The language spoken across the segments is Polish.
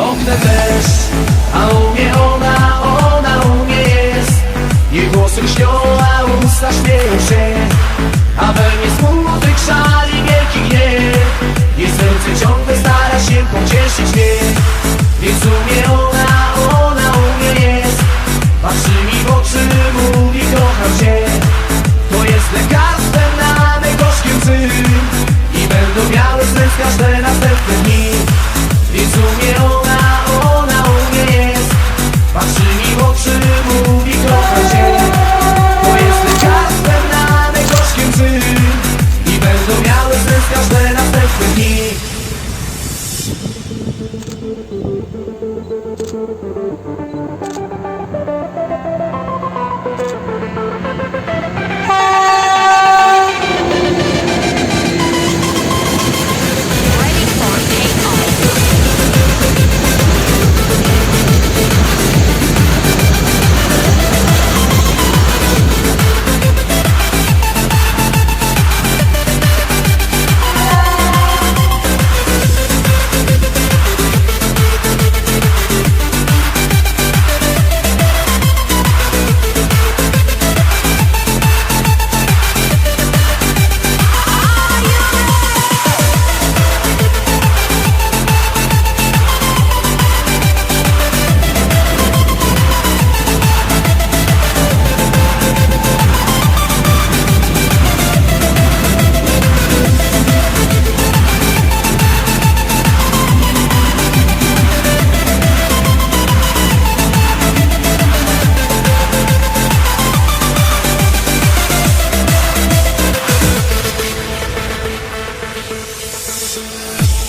oknem deszcz, a u mnie on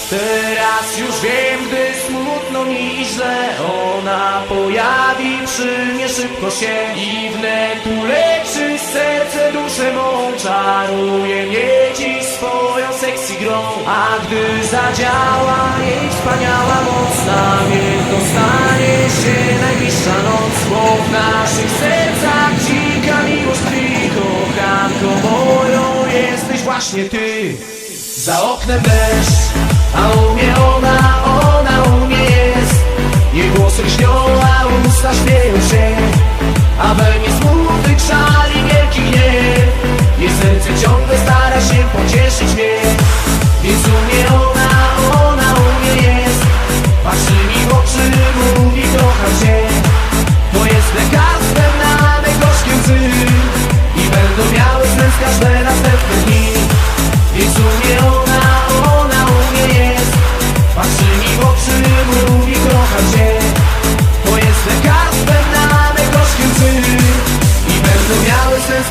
Teraz już wiem, gdy smutno mi źle. Ona pojawi przy mnie szybko się I wnet uleczy serce, duszę mą. Czaruje mnie dziś swoją grą. A gdy zadziała jej wspaniała moc Na wielko stanie się najbliższa noc. Bo w naszych sercach dzika miłość tkwi Kochanko moją jesteś właśnie ty. Za oknem deszcz, a u mnie ona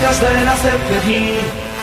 just let us for he